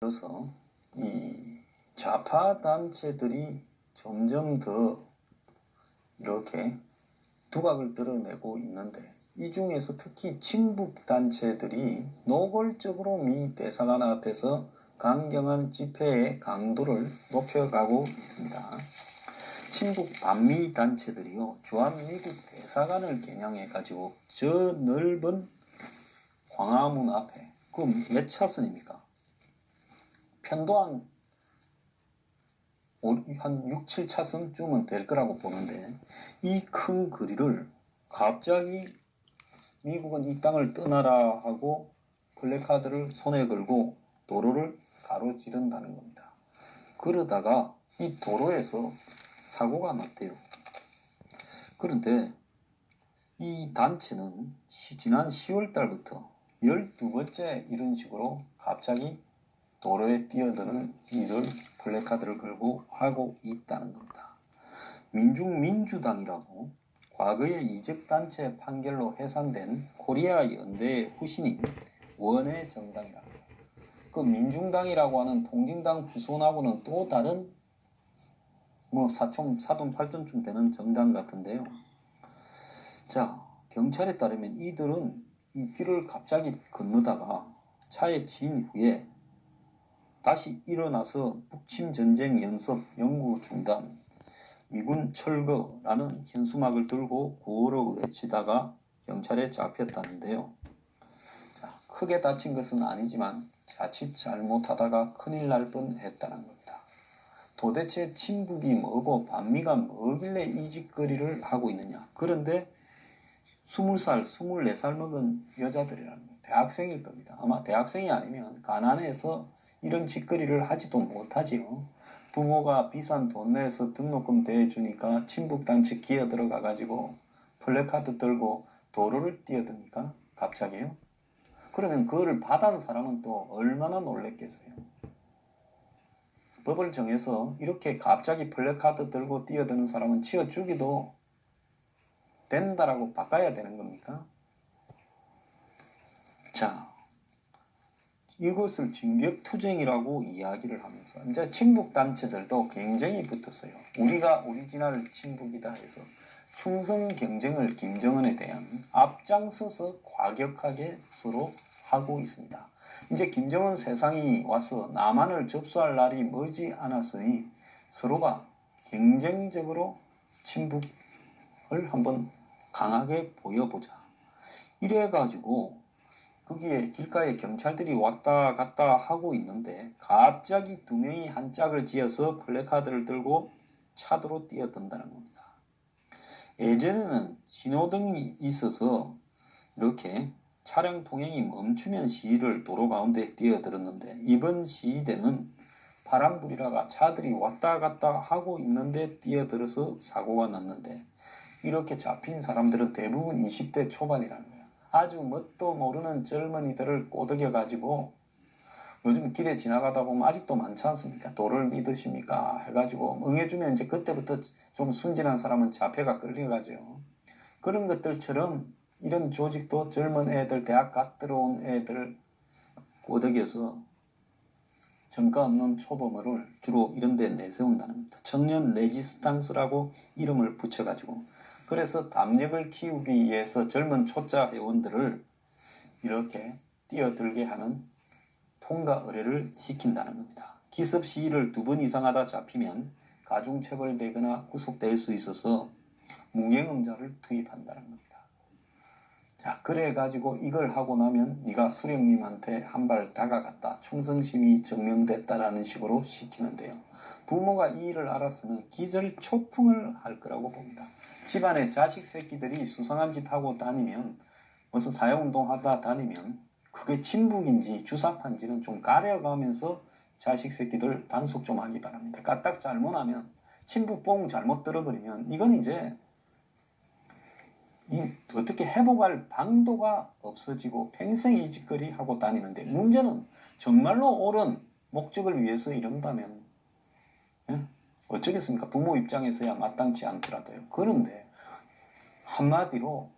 그래서 이 좌파 단체들이 점점 더 이렇게 두각을 드러내고 있는데 이 중에서 특히 친북 단체들이 노골적으로 미 대사관 앞에서 강경한 집회의 강도를 높여가고 있습니다. 친북 반미 단체들이요 주한미국 대사관을 겨냥해 가지고 저 넓은 광화문 앞에 그 몇 차선입니까? 편도 한, 오- 한 6, 7차선쯤은 될 거라고 보는데 이 큰 거리를 갑자기 미국은 이 땅을 떠나라 하고 플래카드를 손에 걸고 도로를 가로지른다는 겁니다. 그러다가 이 도로에서 사고가 났대요. 그런데 이 단체는 시- 지난 10월 달부터 12번째 이런 식으로 갑자기 도로에 뛰어드는 일을 플래카드를 걸고 하고 있다는 겁니다. 민중 민주당이라고 과거의 이적단체 판결로 해산된 코리아 연대의 후신인 원외 정당이라고 그 민중당이라고 하는 통진당 후손하고는 또 다른 뭐 사촌 사돈 팔촌쯤 되는 정당 같은데요. 자 경찰에 따르면 이들은 이 길을 갑자기 건너다가 차에 친 후에 다시 일어나서 북침 전쟁 연습 연구 중단 미군 철거라는 현수막을 들고 구호를 외치다가 경찰에 잡혔다는데요. 자, 크게 다친 것은 아니지만 자칫 잘못하다가 큰일 날 뻔했다는 겁니다. 도대체 친북이 뭐고 반미가 뭐길래 이 짓거리를 하고 있느냐? 그런데 20살, 24살 먹은 여자들이라는. 대학생일 겁니다. 아마 대학생이 아니면 가난해서 이런 짓거리를 하지도 못하지요. 부모가 비싼 돈 내서 등록금 대주니까 친북단체 기어 들어가 가지고 플래카드 들고 도로를 뛰어듭니까? 갑자기요? 그러면 그거를 받은 사람은 또 얼마나 놀랬겠어요? 법을 정해서 이렇게 갑자기 플래카드 들고 뛰어드는 사람은 치워 주기도 된다라고 바꿔야 되는 겁니까? 자, 이것을 진격투쟁이라고 이야기를 하면서 이제 친북 단체들도 굉장히 붙었어요. 우리가 오리지널 친북이다 해서 충성 경쟁을 김정은에 대한 앞장서서 과격하게 서로 하고 있습니다. 이제 김정은 세상이 와서 남한을 접수할 날이 머지 않았으니 서로가 경쟁적으로 친북을 한번 강하게 보여보자. 이래가지고 거기에 길가에 경찰들이 왔다 갔다 하고 있는데 갑자기 두 명이 한 짝을 지어서 플래카드를 들고 차도로 뛰어든다는 겁니다. 예전에는 신호등이 있어서 이렇게 차량 통행이 멈추면 시위를 도로 가운데 뛰어들었는데 이번 시위대는 파란불이라가 차들이 왔다 갔다 하고 있는데 뛰어들어서 사고가 났는데 이렇게 잡힌 사람들은 대부분 20대 초반이라는 거예요. 아주 뭣도 모르는 젊은이들을 꼬드겨 가지고 요즘 길에 지나가다 보면 아직도 많지 않습니까? 도를 믿으십니까? 해가지고 응해주면 이제 그때부터 좀 순진한 사람은 자폐가 끌려가죠. 그런 것들처럼 이런 조직도 젊은 애들, 대학 갓 들어온 애들 꼬드겨서 전과 없는 초범을 주로 이런 데 내세운다는 겁니다. 청년 레지스탕스라고 이름을 붙여가지고 그래서 담력을 키우기 위해서 젊은 초짜 회원들을 이렇게 뛰어들게 하는 통과 의뢰를 시킨다는 겁니다. 기습 시위를 두 번 이상 하다 잡히면 가중처벌되거나 구속될 수 있어서 무경험자를 투입한다는 겁니다. 자, 그래 가지고 이걸 하고 나면 네가 수령님한테 한 발 다가갔다. 충성심이 증명됐다라는 식으로 시키는데요. 부모가 이 일을 알았으면 기절 초풍을 할 거라고 봅니다. 집안에 자식 새끼들이 수상한 짓 하고 다니면 무슨 사회운동 하다 다니면 그게 친북인지 주사파인지는 좀 가려가면서 자식 새끼들 단속 좀 하기 바랍니다. 까딱 잘못하면 친북뽕 잘못 들어버리면 이건 이제 이 어떻게 회복할 방도가 없어지고 평생 이 짓거리 하고 다니는데 문제는 정말로 옳은 목적을 위해서 이런다면 예? 어쩌겠습니까? 부모 입장에서야 마땅치 않더라도요. 그런데 한마디로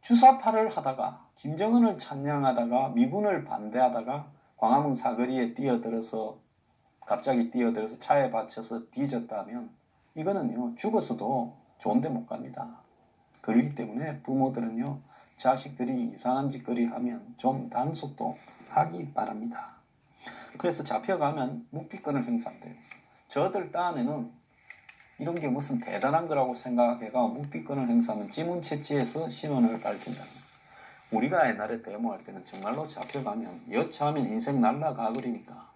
주사파를 하다가 김정은을 찬양하다가 미군을 반대하다가 광화문 사거리에 뛰어들어서 갑자기 뛰어들어서 차에 받쳐서 뒤졌다면 이거는요 죽었어도 좋은데 못 갑니다. 그렇기 때문에 부모들은요 자식들이 이상한 짓거리 하면 좀 단속도 하기 바랍니다. 그래서 잡혀가면 묵비권을 행사한대요. 저들 딴에는 이런 게 무슨 대단한 거라고 생각해가 묵비권을 행사하면 지문 채취해서 신원을 밝힌다. 우리가 옛날에 데모할 때는 정말로 잡혀가면 여차하면 인생 날라가 버리니까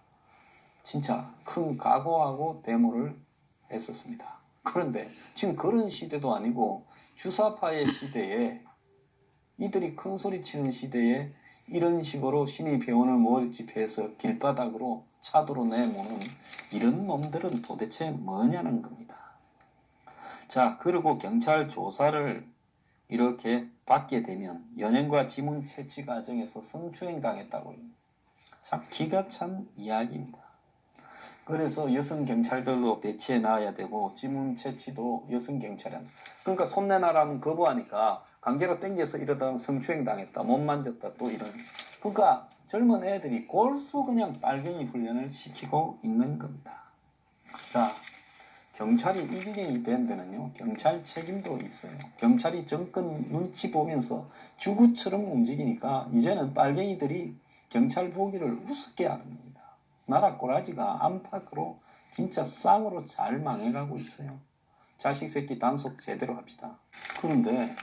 진짜 큰 각오하고 데모를 했었습니다. 그런데 지금 그런 시대도 아니고 주사파의 시대에 이들이 큰 소리 치는 시대에 이런 식으로 신의 배원을 모집해서 길바닥으로 차도로 내모는 이런 놈들은 도대체 뭐냐는 겁니다. 자, 그리고 경찰 조사를 이렇게 받게 되면 연행과 지문 채취 과정에서 성추행 당했다고요. 참 기가 찬 이야기입니다. 그래서 여성 경찰들도 배치해 놔야 되고 지문 채취도 여성 경찰이 한다. 그러니까 손내놔라면 거부하니까 강제로 땡겨서 이러다 성추행 당했다, 못 만졌다 또 이런. 그러니까 젊은 애들이 골수 그냥 빨갱이 훈련을 시키고 있는 겁니다. 자, 경찰이 이 지경이 된 데는요, 경찰 책임도 있어요. 경찰이 정권 눈치 보면서 주구처럼 움직이니까 이제는 빨갱이들이 경찰 보기를 우습게 하는 겁니다. 나라 꼬라지가 안팎으로 진짜 쌍으로 잘 망해가고 있어요. 자식 새끼 단속 제대로 합시다. 그런데